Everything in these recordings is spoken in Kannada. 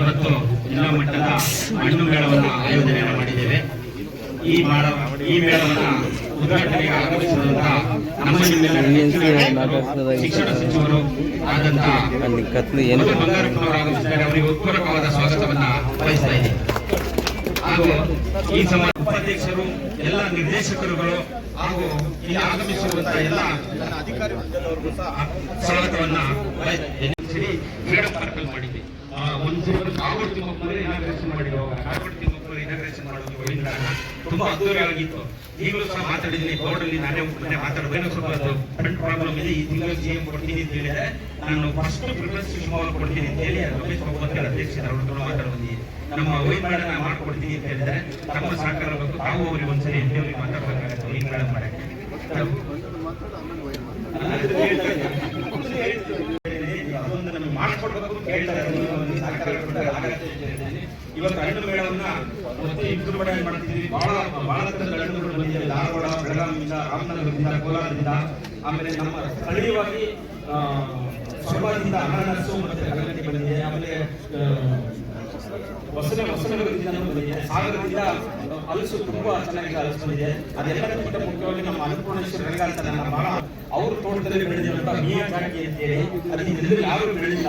ಇವತ್ತು ಜಿಲ್ಲಾ ಮಟ್ಟದ ಹಣ್ಣು ಮೇಳವನ್ನು ಆಯೋಜನೆ ಮಾಡಿದ್ದೇವೆ. ಈ ಮೇಳ ಈ ಮೇಳವನ್ನು ಉದ್ಘಾಟನೆಗೆ ಆಗಮಿಸಿದಂತಹ ನಮ್ಮ ಜಿಲ್ಲೆಯಲ್ಲಿ ಶಿಕ್ಷಣ ಸಚಿವರು ಆದಂತಹ ಬಂಗಾರಪ್ಪನವರು ಆಗಮಿಸಿದ್ದಾರೆ. ಅವರಿಗೆ ಉತ್ಪೂರ್ವಕವಾದ ಸ್ವಾಗತವನ್ನು ಬಯಸ್ತಾ ಇದೆ ಹಾಗೂ ಈ ಸಮಾಜ ಉಪಾಧ್ಯಕ್ಷರು, ಎಲ್ಲ ನಿರ್ದೇಶಕರುಗಳು ಹಾಗೂ ಇಲ್ಲಿ ಆಗಮಿಸಿರುವಂತಹ ಎಲ್ಲ ಅಧಿಕಾರಿ ಸ್ವಾಗತವನ್ನು ಸಹ ಸ್ವಾಗತವನ್ನ ಬಯಸ್ತೀನಿ ಫ್ರೀಡಂ ಪಾರ್ಕ್ ಅಲ್ಲಿ ಮಾಡಿದ್ವಿ. ಆ, ಒಂದು ಕಾಗೋಡು ತಿಮ್ಮಪ್ಪನವರೇ ಇನಾಗ್ರೇಷನ್ ಮಾಡಿರುವಾಗ ಕಾಗೋಡು ತಿಮ್ಮಪ್ಪನವರು ಇನಾಗ್ರೇಷನ್ ಮಾಡೋದು ಗೋವಿಂದ ತುಂಬಾ ಅದ್ದೂರಿಯಾಗಿತ್ತು. ಈಗಲೂ ಸಹ ಮಾತಾಡಿದ್ದೀನಿ. ಬೋರ್ಡ್ ಅಲ್ಲಿ ನಾನೇ ಮೊನ್ನೆ ಮಾತಾಡೋದು ಸ್ವಲ್ಪ ಫ್ರಂಟ್ ಪ್ರಾಬ್ಲಮ್ ಇದೆ. ಈ ತಿಂಗಳು ಸಿ ಎಂ ಕೊಡ್ತೀನಿ ಅಂತ ಹೇಳಿದ್ರೆ ನಾನು ಫಸ್ಟ್ ಪ್ರಿಫರೆನ್ಸ್ ಶಿವಮೊಗ್ಗ ಕೊಡ್ತೀನಿ ಅಂತ ಹೇಳಿ ರಮೇಶ್ ಬಾಬು ಅಧ್ಯಕ್ಷರ ಅವ್ರ ಮಾತಾಡ ಬಂದಿದ್ದೀನಿ ನಮ್ಮ ವೈನ್ ಮೇಳ ನಾನು ಮಾಡ್ಕೊಡ್ತೀನಿ ಅಂತ ಹೇಳಿದ್ರೆ ನಮ್ಮ ಸಹಕಾರ ಬೇಕು ತಾವು ಅವ್ರಿಗೆ ಒಂದ್ಸರಿ ದೇವರಿಗೆ ಮಾತಾಡ್ಬೇಕಾಗತ್ತೆ. ವೈನ್ ಮೇಳ ಮಾಡಕ್ಕೆ ಅದೊಂದು ನಮಗೆ ಮಾಡಿಕೊಡ್ಬೇಕು ಕೇಳ್ತಾ ಇದ್ದೀನಿ ಒಂದು ಸಹಕಾರ ಕೊಟ್ಟರೆ ಆಗತ್ತೆ ಅಂತ ಹೇಳಿದ್ದೀನಿ. ಇವತ್ತು ಹಣ್ಣು ಮೇಳವನ್ನ ಮತ್ತೆ ವಿಜೃಂಭಣೆ ಮಾಡ್ತಿದ್ದೀವಿ ಬಹಳ ಬಹಳ ತರದ ಹಣ್ಣುಗಳು ಬಂದಿದೆ. ಧಾರವಾಡ ಬೆಳಗಾವಿಯಿಂದ ರಾಮನಗರದಿಂದ ಕೋಲಾರದಿಂದ. ಆಮೇಲೆ ನಮ್ಮ ಸ್ಥಳೀಯವಾಗಿ ಸೊರಬದಿಂದ ಅನಾನಸು ಮತ್ತೆ ಕಲ್ಲಂಗಡಿ ಬಂದಿದೆ. ಆಮೇಲೆ ಆ, ಹೊಸನ ಹೊಸನಗರದಿಂದ ಬಂದಿದೆ. ಸಾಗರದಿಂದ ಹಲಸು ತುಂಬಾ ಚೆನ್ನಾಗಿ ಹಲಸು ಬಂದಿದೆ. ಅದೆಲ್ಲದಕ್ಕಿಂತ ಮುಖ್ಯವಾಗಿ ನಮ್ಮ ಅನ್ನಪೂರ್ಣೇಶ್ವರ ರಂಗ ಅಂತ ನನ್ನ ಬಹಳ ಅವ್ರ ತೋಟದಲ್ಲಿ ಬೆಳೆದಿರುವಂತ ಮೀಯಾಜಾಕಿ ಅಂತೇಳಿ. ಅದನ್ನ ಎಲ್ಲರೂ ಯಾರು ಬೆಳೆದಿಲ್ಲ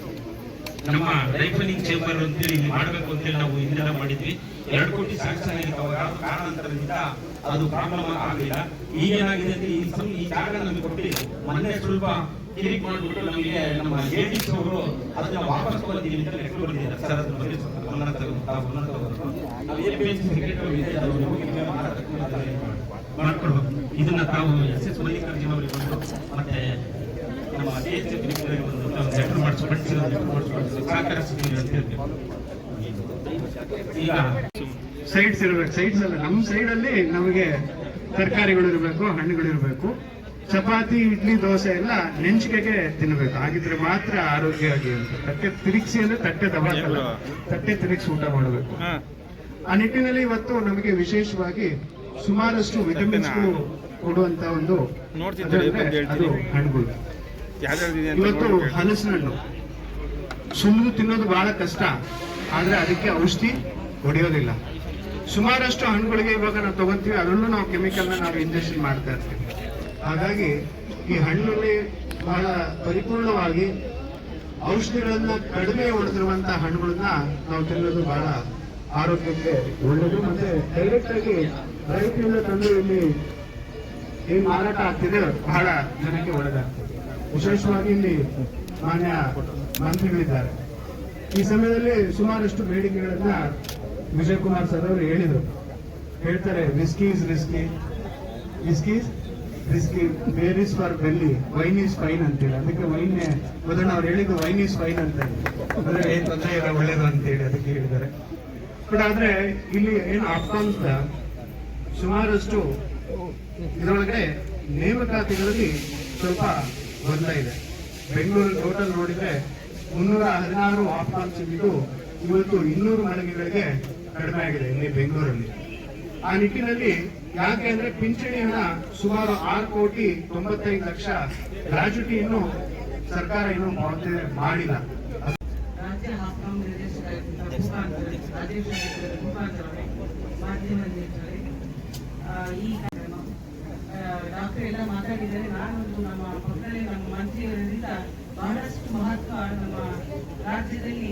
ನಮ್ಮ ರೈಫಲಿಂಗ್ ಚೇಂಬರ್ ಅಂತೇಳಿ ಮಾಡಬೇಕು ಅಂತೇಳಿ ನಾವು ಹಿಂದೆಲ್ಲ ಮಾಡಿದ್ವಿ. ಎರಡು ಕೋಟಿ ಸ್ಯಾಂಕ್ಷನ್ ಆಗಿತ್ತು ಅವಾಗ ಕಾರಣಾಂತರದಿಂದ ಅದು ಪ್ರಾಬ್ಲಮ್ ಆಗಲಿಲ್ಲ. ಈಗೇನಾಗಿದೆ ಅಂದ್ರೆ ಈ ಜಾಗ ನಮಗೆ ಕೊಟ್ಟಿದೆ ಮೊನ್ನೆ ಸ್ವಲ್ಪ ಕ್ಲಿಕ್ ಮಾಡಿಬಿಟ್ಟು ನಮಗೆ ನಮ್ಮ ಲೇಡೀಸ್ ಅವರು ಅದನ್ನ ವಾಪಸ್ ತಗೊಳ್ತೀವಿ ಅಂತ ಲೆಕ್ಕ ಬರ್ತಿದ್ದಾರೆ ಸರ್ ಅದ್ರ ಬಗ್ಗೆ ಗಮನ ನಾವು ಎ ಸೆಕ್ರೆಟರಿ ಮಾಡ್ಕೊಡ್ಬೇಕು ಇದನ್ನ ತಾವು ಎಸ್ ಎಸ್ ಮಲ್ಲಿಕಾರ್ಜುನ ಅವರಿಗೆ ಮತ್ತೆ ನಮ್ಮ ಒಂದು ಅಂತ ಹೇಳ್ತೀವಿ ಈಗ ಸೈಡ್ಸ್ ಇರಬೇಕು. ಸೈಡ್ಸ್ ಅಲ್ಲ ನಮ್ಮ ಸೈಡ್ ಅಲ್ಲಿ ನಮಗೆ ತರಕಾರಿಗಳು ಇರಬೇಕು ಹಣ್ಣುಗಳು ಇರಬೇಕು. ಚಪಾತಿ ಇಡ್ಲಿ ದೋಸೆ ಎಲ್ಲ ನೆಂಚಿಕೆಗೆ ತಿನ್ನಬೇಕು ಆಗಿದ್ರೆ ಮಾತ್ರ ಆರೋಗ್ಯವಾಗಿ ಅಂತ ತಟ್ಟೆ ತಿರುಗಿಸಿ ಅಂದ್ರೆ ತಟ್ಟೆ ದಬಾಕಲ್ಲ. ತಟ್ಟೆ ತಿರುಗಿಸಿ ಊಟ ಮಾಡಬೇಕು. ಆ ನಿಟ್ಟಿನಲ್ಲಿ ಇವತ್ತು ನಮಗೆ ವಿಶೇಷವಾಗಿ ಸುಮಾರಷ್ಟು ವಿಟಮಿನ್ಸ್ಗಳು ಕೊಡುವಂತ ಒಂದು. ಅದು ಹಣ್ಣುಗಳು. ಇವತ್ತು. ಹಲಸಿನ ಹಣ್ಣು. ಸುಮ್ಮನೆ ತಿನ್ನೋದು ಬಹಳ ಕಷ್ಟ. ಆದ್ರೆ ಅದಕ್ಕೆ ಔಷಧಿ ಹೊಡೆಯೋದಿಲ್ಲ. ಸುಮಾರಷ್ಟು ಹಣ್ಣುಗಳಿಗೆ ಇವಾಗ ನಾವು ತಗೊಂತೀವಿ. ಅದರಲ್ಲೂ ನಾವು ಕೆಮಿಕಲ್ನ ನಾವು ಇಂಜೆಕ್ಷನ್ ಮಾಡ್ತಾ ಇರ್ತೀವಿ. ಹಾಗಾಗಿ ಈ ಹಣ್ಣಲ್ಲಿ ಬಹಳ ಪರಿಪೂರ್ಣವಾಗಿ ಔಷಧಿಗಳನ್ನ ಕಡಿಮೆ ಹೊಡೆದಿರುವಂತಹ ಹಣ್ಣುಗಳನ್ನ ನಾವು ತಿನ್ನೋದು ಬಹಳ ಆರೋಗ್ಯಕ್ಕೆ ಒಳ್ಳೆಯದು ಮತ್ತೆ ಡೈರೆಕ್ಟ್ ಆಗಿ ರೈತರಿಂದ ತಂದು ಇಲ್ಲಿ ಏನ್ ಮಾರಾಟ ಆಗ್ತಿದೆ. ಬಹಳ ಜನಕ್ಕೆ ಒಳ್ಳೆದಾಗ್ತದೆ. ವಿಶೇಷವಾಗಿ ಇಲ್ಲಿ ಮಾನ್ಯ ಮಂತ್ರಿಗಳಿದ್ದಾರೆ. ಈ ಸಮಯದಲ್ಲಿ ಸುಮಾರಷ್ಟು ಬೇಡಿಕೆಗಳನ್ನ ವಿಜಯ್ ಕುಮಾರ್ ಸರ್ ಅವರು ಹೇಳಿದರು. ಹೇಳ್ತಾರೆ whisky is risky whisky risky beer is for belly wine is fine ಅಂತೇಳಿ ಅದಕ್ಕೆ ವೈನ್ ಮೊದಲು ಅವ್ರು ಹೇಳಿದ್ದು ವೈನ್ ಇಸ್ ಫೈನ್ ಅಂತ ಅಂದ್ರೆ ಏನ್ ತೊಂದರೆ ಇಲ್ಲ, ಒಳ್ಳೇದು ಅಂತೇಳಿ ಅದಕ್ಕೆ ಹೇಳಿದ್ದಾರೆ. ಬಟ್ ಆದ್ರೆ ಇಲ್ಲಿ ಏನು ಆಫ್ಘಾನ್ಸ್ ಸುಮಾರಷ್ಟು ಇದರೊಳಗಡೆ ನೇಮಕಾತಿಗಳಲ್ಲಿ ಸ್ವಲ್ಪ ಗೊಂದಲ ಇದೆ. ಬೆಂಗಳೂರು ಟೋಟಲ್ ನೋಡಿದ್ರೆ ಮುನ್ನೂರ ಹದಿನಾರು ಇದ್ದು ಇವತ್ತು ಇನ್ನೂರು ಮಳಿಗೆಗಳಿಗೆ ಕಡಿಮೆ ಆಗಿದೆ ಇಲ್ಲಿ ಬೆಂಗಳೂರಲ್ಲಿ. ಆ ನಿಟ್ಟಿನಲ್ಲಿ ಯಾಕೆ ಅಂದ್ರೆ ಪಿಂಚಣಿ ಹಣ ಸುಮಾರು ಆರು ಕೋಟಿ ತೊಂಬತ್ತೈದು ಲಕ್ಷ ಗ್ರಾಜುಟಿಯನ್ನು ಸರ್ಕಾರ ಇನ್ನು ಪಾವತಿ ಮಾಡಿಲ್ಲ. ಮಾತಾಡಿದರೆ ನಾನೊಂದು ನಮ್ಮ ಮಕ್ಕಳೇ ನಮ್ಮ ಮಂತ್ರಿಗಳಿಂದ ಬಹಳಷ್ಟು ಮಹತ್ವ ನಮ್ಮ ರಾಜ್ಯದಲ್ಲಿ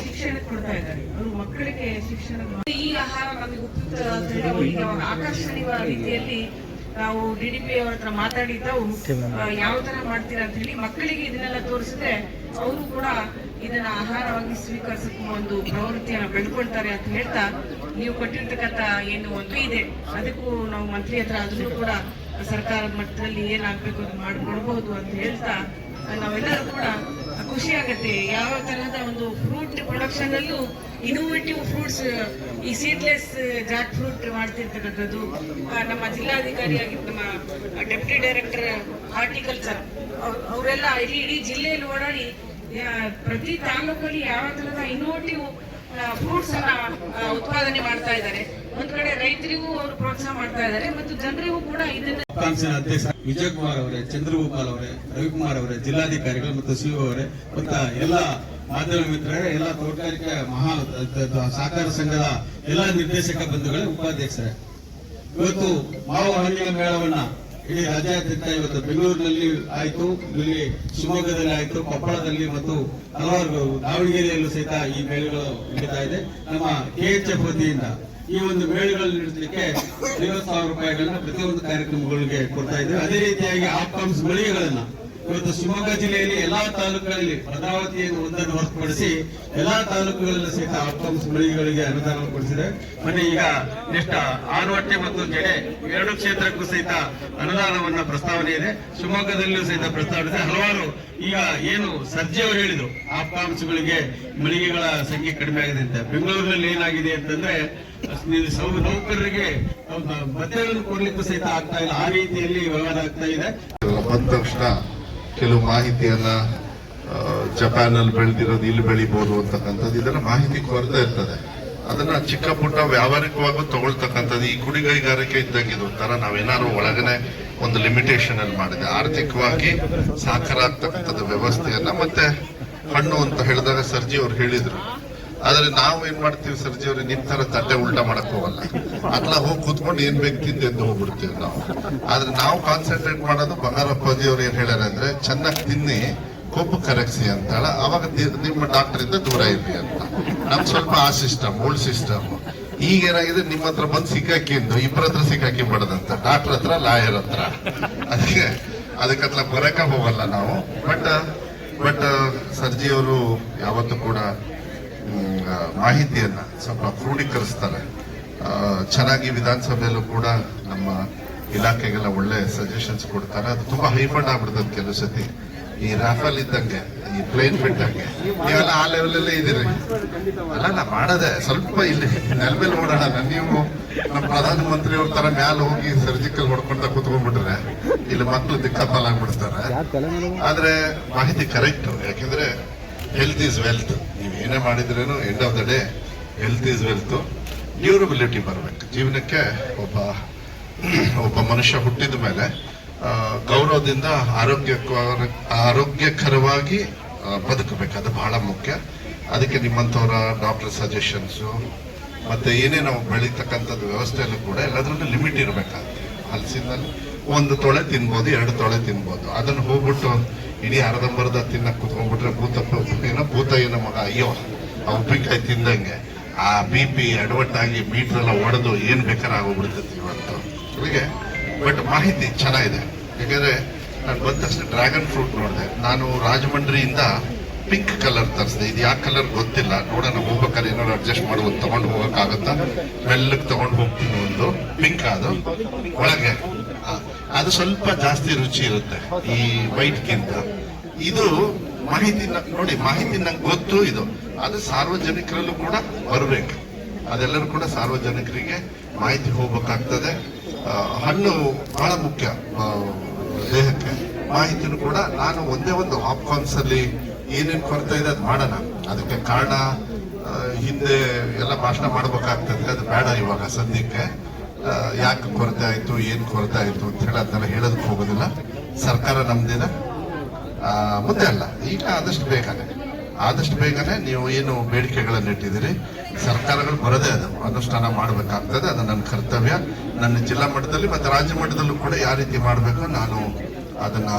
ಶಿಕ್ಷಣ ಕೊಡ್ತಾ ಇದ್ದಾರೆ. ಅವರು ಮಕ್ಕಳಿಗೆ ಶಿಕ್ಷಣ ಈ ಆಹಾರ ನಮಗೆ ಉಪಯುಕ್ತ ಅಂತ ಹೇಳಿ ಅವರಿಗೆ ಆಕರ್ಷಣೀಯ ರೀತಿಯಲ್ಲಿ ನಾವು ಡಿ ಡಿ ಪಿ ಅವ್ರ ಹತ್ರ ಮಾತಾಡಿದ್ದವು. ಯಾವ ತರ ಮಾಡ್ತೀರಾ ಅಂತ ಹೇಳಿ ಮಕ್ಕಳಿಗೆ ಇದನ್ನೆಲ್ಲ ತೋರಿಸಿದ್ರೆ ಅವರು ಕೂಡ ಇದನ್ನ ಆಹಾರವಾಗಿ ಸ್ವೀಕರಿಸಕ್ಕೆ ಒಂದು ಪ್ರವೃತ್ತಿಯನ್ನು ಬೆಳ್ಕೊಳ್ತಾರೆ ಅಂತ ಹೇಳ್ತಾ ನೀವು ಕೊಟ್ಟಿರ್ತಕ್ಕಂಥ ಏನು ಒಂದು ಇದೆ ಅದಕ್ಕೂ ನಾವು ಮಂತ್ರಿ ಹತ್ರ ಅದನ್ನು ಕೂಡ ಸರ್ಕಾರದ ಮಟ್ಟದಲ್ಲಿ ಏನಾಗಬೇಕು ಅದು ಮಾಡ್ಕೊಡ್ಬೋದು ಅಂತ ಹೇಳ್ತಾ, ನಾವೆಲ್ಲರೂ ಕೂಡ ಖುಷಿ ಆಗುತ್ತೆ. ಯಾವ ತರಹದ ಒಂದು ಫ್ರೂಟ್ ಪ್ರೊಡಕ್ಷನ್ ಅಲ್ಲೂ ಇನೋವೇಟಿವ್ ಫ್ರೂಟ್ಸ್ ಈ ಸೀಡ್ಲೆಸ್ ಜಾಕ್ ಫ್ರೂಟ್ ಮಾಡ್ತಿರ್ತಕ್ಕಂಥದ್ದು. ನಮ್ಮ ಜಿಲ್ಲಾಧಿಕಾರಿಯಾಗಿ ನಮ್ಮ ಡೆಪ್ಟಿ ಡೈರೆಕ್ಟರ್ ಹಾರ್ಟಿಕಲ್ಚರ್ ಅವರೆಲ್ಲ ಇಡೀ ಇಡೀ ಜಿಲ್ಲೆಯಲ್ಲಿ ಓಡಾಡಿ ಪ್ರತಿ ತಾಲೂಕಲ್ಲಿ ಯಾವ ತರಹದ ಇನೋವೇಟಿವ್ ಫ್ರೂಟ್ಸ್ ಅನ್ನ ಉತ್ಪಾದನೆ ಮಾಡ್ತಾ ಇದ್ದಾರೆ. ಒಂದ್ ಕಡೆ ರೈತರಿಗೂ ಅವರು ವಿಜಯಕುಮಾರ್ ಚಂದ್ರಗೋಪಾಲ್ ಅವರೇ, ರವಿಕುಮಾರ್ ಅವರೇ, ಜಿಲ್ಲಾಧಿಕಾರಿಗಳು ಮತ್ತು ಸಿಒ ಅವರೇ, ಮತ್ತು ಎಲ್ಲ ಮಾಧ್ಯಮ ಮಿತ್ರರೇ, ಎಲ್ಲ ತೋಟಗಾರಿಕೆ ಮಹಾ ಸಹಕಾರ ಸಂಘದ ಎಲ್ಲ ನಿರ್ದೇಶಕ ಬಂಧುಗಳೇ, ಉಪಾಧ್ಯಕ್ಷರೇ. ಇವತ್ತು ಮಾವು ಹಣ್ಣಿನ ಮೇಳವನ್ನ ಇಡೀ ರಾಜ್ಯಾದ್ಯಂತ ಇವತ್ತು ಬೆಂಗಳೂರಿನಲ್ಲಿ ಆಯಿತು, ಇಲ್ಲಿ ಶಿವಮೊಗ್ಗದಲ್ಲಿ ಆಯಿತು, ಕೊಪ್ಪಳದಲ್ಲಿ ಮತ್ತು ಹಲವಾರು ದಾವಣಗೆರೆಯಲ್ಲೂ ಸಹಿತ ಈ ಮೇಳಗಳು ನಡೀತಾ ಇದೆ. ನಮ್ಮ ಕೆಎಚ್ಎಫ್ ವತಿಯಿಂದ ಈ ಒಂದು ಮೇಳಗಳನ್ನು ನಡೆಸಲಿಕ್ಕೆ ಐವತ್ತು ಸಾವಿರ ರೂಪಾಯಿಗಳನ್ನ ಪ್ರತಿಯೊಂದು ಕಾರ್ಯಕ್ರಮಗಳಿಗೆ ಕೊಡ್ತಾ ಇದ್ದೇವೆ ಅದೇ ರೀತಿಯಾಗಿ ಆಪ್ಕಾಮ್ಸ್ ಮಳಿಗೆಗಳನ್ನ ಇವತ್ತು ಶಿವಮೊಗ್ಗ ಜಿಲ್ಲೆಯಲ್ಲಿ ಎಲ್ಲಾ ತಾಲೂಕುಗಳಲ್ಲಿ ಭದ್ರಾವತಿಯನ್ನು ಒಂದನ್ನು ಹೊರತುಪಡಿಸಿ ಎಲ್ಲಾ ತಾಲೂಕುಗಳಲ್ಲಿ ಸಹಿತ ಆಪ್ಕಾಮ್ಸ್ ಮಳಿಗೆಗಳಿಗೆ ಅನುದಾನ ಕೊಡಿಸಿದೆ ಮೊನ್ನೆ ಈಗ ನೆಕ್ಸ್ಟ್ ಆರ್ವಟ್ಟೆ ಮತ್ತು ಜಡೆ ಎರಡು ಕ್ಷೇತ್ರಕ್ಕೂ ಸಹಿತ ಅನುದಾನವನ್ನ ಪ್ರಸ್ತಾವನೆ ಇದೆ. ಶಿವಮೊಗ್ಗದಲ್ಲಿಯೂ ಸಹಿತ ಪ್ರಸ್ತಾವನೆ ಇದೆ. ಹಲವಾರು ಈಗ ಏನು ಸರ್ಜಿ ಅವರು ಹೇಳಿದ್ರು ಆಪ್ಕಾಮ್ಸ್ಗಳಿಗೆ ಮಳಿಗೆಗಳ ಸಂಖ್ಯೆ ಕಡಿಮೆ ಆಗಿದೆ ಅಂತ. ಬೆಂಗಳೂರಿನಲ್ಲಿ ಏನಾಗಿದೆ ಅಂತಂದ್ರೆ ನೌಕರರಿಗೆ ಮತಗಳನ್ನು ಕೊಡ್ಲಿಕ್ಕೂ ಸಹಿತ ಆಗ್ತಾ ಇಲ್ಲ. ಆ ರೀತಿಯಲ್ಲಿ ವ್ಯವಹಾರ ಆಗ್ತಾ ಇದೆ. ಬಂದ ತಕ್ಷಣ ಕೆಲವು ಮಾಹಿತಿಯನ್ನ ಜಪಾನ್ ಅಲ್ಲಿ ಬೆಳೆದಿರೋದು, ಇಲ್ಲಿ ಬೆಳಿಬಹುದು ಅಂತಕ್ಕಂಥದ್ದು, ಇದೆಲ್ಲ ಮಾಹಿತಿ ಕೊರತೆ ಇರ್ತದೆ. ಅದನ್ನ ಚಿಕ್ಕ ಪುಟ್ಟ ವ್ಯಾವಹಾರಿಕವಾಗೂ ತಗೊಳ್ತಕ್ಕಂಥದ್ದು, ಈ ಕುಡಿಗೈಗಾರಿಕೆ ಇದ್ದಂಗೆ ಇದು ತರ ನಾವೇನಾದ್ರು ಒಳಗನೆ ಒಂದು ಲಿಮಿಟೇಷನ್ ಅಲ್ಲಿ ಮಾಡಿದೆ. ಆರ್ಥಿಕವಾಗಿ ಸಾಕಾರ ಆಗ್ತಕ್ಕಂಥದ್ದು ವ್ಯವಸ್ಥೆಯನ್ನ, ಮತ್ತೆ ಹಣ್ಣು ಅಂತ ಹೇಳಿದಾಗ ಸರ್ಜಿ ಅವ್ರು ಹೇಳಿದ್ರು. ಆದ್ರೆ ನಾವು ಏನ್ ಮಾಡ್ತೀವಿ ಸರ್ಜಿ ಅವ್ರಿಗೆ ನಿಮ್ ತರ ತಟ್ಟೆ ಉಲ್ಟಾ ಮಾಡಕ್ ಹೋಗಲ್ಲ. ಅಟ್ಲ ಹೋಗಿ ಕೂತ್ಕೊಂಡು ಏನ್ ಬೇಕು ತಿಂದು ಎಂದು ಹೋಗ್ಬಿಡ್ತೀವಿ ನಾವು. ಆದ್ರೆ ನಾವು ಕಾನ್ಸಂಟ್ರೇಟ್ ಮಾಡೋದು ಬಂಗಾರಪ್ಪಾಜಿ ಅವ್ರು ಏನ್ ಹೇಳ್ಯಾರ ಅಂದ್ರೆ, ಚೆನ್ನಾಗಿ ತಿನ್ನಿ, ಕೊಬ್ಬು ಕರಗಿಸಿ ಅಂತ ಹೇಳ ಅವಾಗ ನಿಮ್ಮ ಡಾಕ್ಟರ್ ಇಂದ ದೂರ ಇರ್ಲಿ ಅಂತ. ನಮ್ ಸ್ವಲ್ಪ ಆ ಸಿಸ್ಟಮ್ ಓಲ್ಡ್ ಸಿಸ್ಟಮ್ ಈಗ ಏನಾಗಿದೆ, ನಿಮ್ಮ ಹತ್ರ ಬಂದು ಸಿಕ್ಕಾಕಿಂದು ಇಬ್ಬರ ಹತ್ರ ಸಿಕ್ಕಾಕಿ ಬಿಡದಂತ ಡಾಕ್ಟರ್ ಹತ್ರ ಲಾಯರ್ ಹತ್ರ. ಅದಕ್ಕೆ ಅದಕ್ಕೆ ಬರಕ ಹೋಗಲ್ಲ ನಾವು. ಬಟ್ ಬಟ್ ಸರ್ಜಿ ಅವರು ಯಾವತ್ತೂ ಕೂಡ ಮಾಹಿತಿಯನ್ನ ಸ್ವಲ್ಪ ಕ್ರೋಢೀಕರಿಸ್ತಾರೆ. ಚೆನ್ನಾಗಿ ವಿಧಾನಸಭೆಯಲ್ಲೂ ಕೂಡ ನಮ್ಮ ಇಲಾಖೆಗೆಲ್ಲ ಒಳ್ಳೆ ಸಜೆಷನ್ಸ್ ಕೊಡ್ತಾರೆ. ಅದು ತುಂಬಾ ಹೈಫಂಡ್ ಆಗ್ಬಿಡ್ತದೆ ಕೆಲವು ಸತಿ. ಈ ರಾಫೆಲ್ ಇದ್ದಂಗೆ ಈ ಪ್ಲೇನ್ ಬಿಟ್ಟಂಗೆ. ನೀವೆಲ್ಲ ಆ ಲೆವೆಲಲ್ಲೇ ಇದ್ದೀರಿ. ಇದೀರಿ ಅಲ್ಲ ನಾ ಮಾಡದೆ ಸ್ವಲ್ಪ ಇಲ್ಲಿ ನೆಲ ಮೇಲೆ ನಾನು ನೀವು ನಮ್ಮ ಪ್ರಧಾನಮಂತ್ರಿ ಅವ್ರ ತರ ಮ್ಯಾಲ ಹೋಗಿ ಸರ್ಜಿಕಲ್ ಹೊಡ್ಕೊಂಡ ಕೂತ್ಕೊಂಡ್ಬಿಟ್ರೆ ಇಲ್ಲಿ ಮಕ್ಕಳು ದಿಕ್ಕಪಾಲಾಗ್ಬಿಡ್ತಾರೆ. ಆದ್ರೆ ಮಾಹಿತಿ ಕರೆಕ್ಟ್ ಯಾಕೆಂದ್ರೆ ಹೆಲ್ತ್ ಈಸ್ ವೆಲ್ತ್ ಏನೇ ಮಾಡಿದ್ರೇನು end of the day health is wealth durability ಬರಬೇಕು. ಜೀವನಕ್ಕೆ ಒಬ್ಬ ಒಬ್ಬ ಮನುಷ್ಯ ಹುಟ್ಟಿದ ಮೇಲೆ ಗೌರವದಿಂದ ಆರೋಗ್ಯಕರ ಆರೋಗ್ಯಕರವಾಗಿ ಬದುಕಬೇಕು. ಅದು ಬಹಳ ಮುಖ್ಯ. ಅದಕ್ಕೆ ನಿಮ್ಮಂಥವರ ಡಾಕ್ಟರ್ ಸಜೆಷನ್ಸು ಮತ್ತೆ ಏನೇ ನಾವು ಬೆಳೀತಕ್ಕಂಥದ್ದು ವ್ಯವಸ್ಥೆಯಲ್ಲೂ ಕೂಡ ಎಲ್ಲದ್ರಲ್ಲೂ ಲಿಮಿಟ್ ಇರಬೇಕಾಗುತ್ತೆ. ಹಲಸಿನಲ್ಲಿ ಒಂದು ತೊಳೆ ತಿನ್ಬೋದು, ಎರಡು ತೊಳೆ ತಿನ್ಬೋದು. ಅದನ್ನು ಹೋಗ್ಬಿಟ್ಟು ಇಡೀ ಅರ್ಧಂಬರ್ಧ ತಿನ್ನಕ್ ಕುತ್ಕೊಂಡ್ಬಿಟ್ರೆ ಭೂತ ಏನೋ ಭೂತ ಏನೋ ಮಗ, ಅಯ್ಯೋ ಆ ಉಪ್ಪಿನಕಾಯಿ ತಿಂದಂಗೆ. ಆ ಬಿ ಪಿ ಎಡವಟ್ಟಾಗಿ ಆಗಿ ಮೀಟರ್ ಎಲ್ಲ ಒಡೆದು ಏನ್ ಬೇಕಾರ ಆಗೋಗ್ಬಿಡ್ತೈತಿ ಇವತ್ತು. ಹೀಗೆ ಬಟ್ ಮಾಹಿತಿ ಚೆನ್ನಾಗಿದೆ. ಯಾಕಂದ್ರೆ ನಾನು ಬಂದ ತಕ್ಷಣ ಡ್ರ್ಯಾಗನ್ ಫ್ರೂಟ್ ನೋಡಿದೆ. ನಾನು ರಾಜಮಂಡ್ರಿಯಿಂದ ಪಿಂಕ್ ಕಲರ್ ತರಿಸಿದೆ. ಇದು ಯಾವ ಕಲರ್ ಗೊತ್ತಿಲ್ಲ. ನೋಡೋಣ, ಹೋಗ್ಬೇಕಾದ್ರೆ ಏನಾದ್ರು ಅಡ್ಜಸ್ಟ್ ಮಾಡುವುದು ತಗೊಂಡು ಹೋಗಕ್ಕಾಗತ್ತಾ? ಮೆಲ್ಲಕ್ಕೆ ತಗೊಂಡು ಹೋಗ್ತೀನಿ ಒಂದು. ಪಿಂಕ್ ಅದು. ಒಳಗೆ ಅದು ಸ್ವಲ್ಪ ಜಾಸ್ತಿ ರುಚಿ ಇರುತ್ತೆ ಈ ವೈಟ್ಗಿಂತ ಇದು ಮಾಹಿತಿ ನೋಡಿ, ಮಾಹಿತಿ ನಂಗೆ ಗೊತ್ತು ಇದು. ಅದು ಸಾರ್ವಜನಿಕರಲ್ಲೂ ಕೂಡ ಬರಬೇಕು. ಅದೆಲ್ಲರೂ ಕೂಡ ಸಾರ್ವಜನಿಕರಿಗೆ ಮಾಹಿತಿ ಹೋಗ್ಬೇಕಾಗ್ತದೆ. ಹಣ್ಣು ಬಹಳ ಮುಖ್ಯ ದೇಹಕ್ಕೆ. ಮಾಹಿತಿನೂ ಕೂಡ ನಾನು ಒಂದೇ ಒಂದು ಹಾಪ್ಕಾನ್ಸ್ ಅಲ್ಲಿ ಏನೇನು ಕೊರತೆ ಇದೆ ಅದು ಮಾಡೋಣ. ಅದಕ್ಕೆ ಕಾರಣ ಹಿಂದೆ ಎಲ್ಲ ಭಾಷಣ ಮಾಡ್ಬೇಕಾಗ್ತದೆ. ಅದು ಬೇಡ ಇವಾಗ ಸದ್ಯಕ್ಕೆ. ಯಾಕೆ ಕೊರತೆ ಆಯಿತು, ಏನು ಕೊರತೆ ಆಯಿತು ಅಂತ ಹೇಳಿ ಅದನ್ನೆಲ್ಲ ಹೇಳೋದಕ್ಕೆ ಹೋಗೋದಿಲ್ಲ. ಸರ್ಕಾರ ನಮ್ದಿದೆ. ಮುಂದೆ ಅಲ್ಲ, ಈಗ ಆದಷ್ಟು ಬೇಗನೆ. ಆದಷ್ಟು ಬೇಗನೆ ನೀವು ಏನು ಬೇಡಿಕೆಗಳನ್ನು ಇಟ್ಟಿದ್ದೀರಿ, ಸರ್ಕಾರಗಳು ಬರದೇ ಅದು. ಅನುಷ್ಠಾನ ಮಾಡಬೇಕಾಗ್ತದೆ, ಅದು ನನ್ನ ಕರ್ತವ್ಯ. ನನ್ನ ಜಿಲ್ಲಾ ಮಟ್ಟದಲ್ಲಿ ಮತ್ತೆ ರಾಜ್ಯ ಮಟ್ಟದಲ್ಲೂ ಕೂಡ ಯಾವ ರೀತಿ ಮಾಡಬೇಕು, ನಾನು ಅದನ್ನ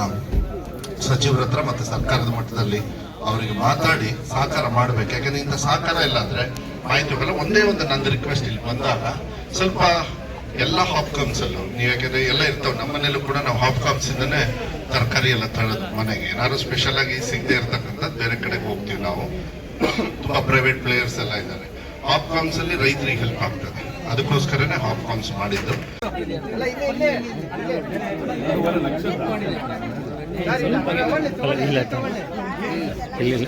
ಸಚಿವರ ಹತ್ರ ಮತ್ತೆ ಸರ್ಕಾರದ ಮಟ್ಟದಲ್ಲಿ ಅವರಿಗೆ ಮಾತಾಡಿ ಸಹಕಾರ ಮಾಡಬೇಕು. ಯಾಕಂದ್ರೆ ಇಂಥ ಸಹಕಾರ ಇಲ್ಲ ಅಂದ್ರೆ ಮಾಹಿತಿ ಒಂದೇ ಒಂದು ನಂದು ರಿಕ್ವೆಸ್ಟ್ ಇಲ್ಲಿ ಬಂದಾಗ ಸ್ವಲ್ಪ ಎಲ್ಲ ಹಾಪ್ಕಾಮ್ಸ್ ಅಲ್ಲೂ. ನೀವು ಯಾಕಂದ್ರೆ ಎಲ್ಲ ಇರ್ತಾವ. ನಮ್ಮ ಮನೇಲೂ ಕೂಡ ನಾವು ಹಾಪ್ಕಾಮ್ಸ್ ಇಂದನೇ ತರಕಾರಿ ಎಲ್ಲ ತರೋದು ಮನೆಗೆ. ಏನಾದ್ರು ಸ್ಪೆಷಲ್ ಆಗಿ ಸಿಗದೆ ಬೇರೆ ಕಡೆಗೆ ಹೋಗ್ತೀವಿ ನಾವು. ತುಂಬಾ ಪ್ರೈವೇಟ್ ಪ್ಲೇಯರ್ಸ್ ಎಲ್ಲ ಇದ್ದಾರೆ ಹಾಪ್ಕಾಮ್ಸ್ ಅಲ್ಲಿ ರೈತರಿಗೆ ಹೆಲ್ಪ್ ಆಗ್ತದೆ. ಅದಕ್ಕೋಸ್ಕರನೇ ಹಾಪ್ಕಾಮ್ಸ್ ಮಾಡಿದ್ದು. ಇಲ್ಲ.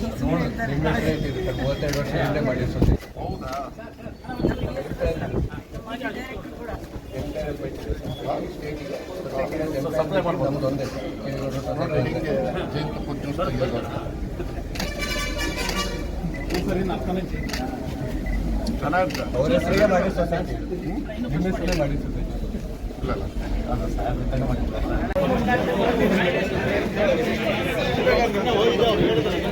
ಮಾಹಿತಿ ವರ್ಷ ಹಿಂದೆ ತಗೊಂಡೋಗ್ಬೋದು. ಎಲ್ಲದೂ ತಗೊಂಡೋಗ್ಬೋದು ಮಾಡಿ ಬೀಜ ಇಲ್ಲ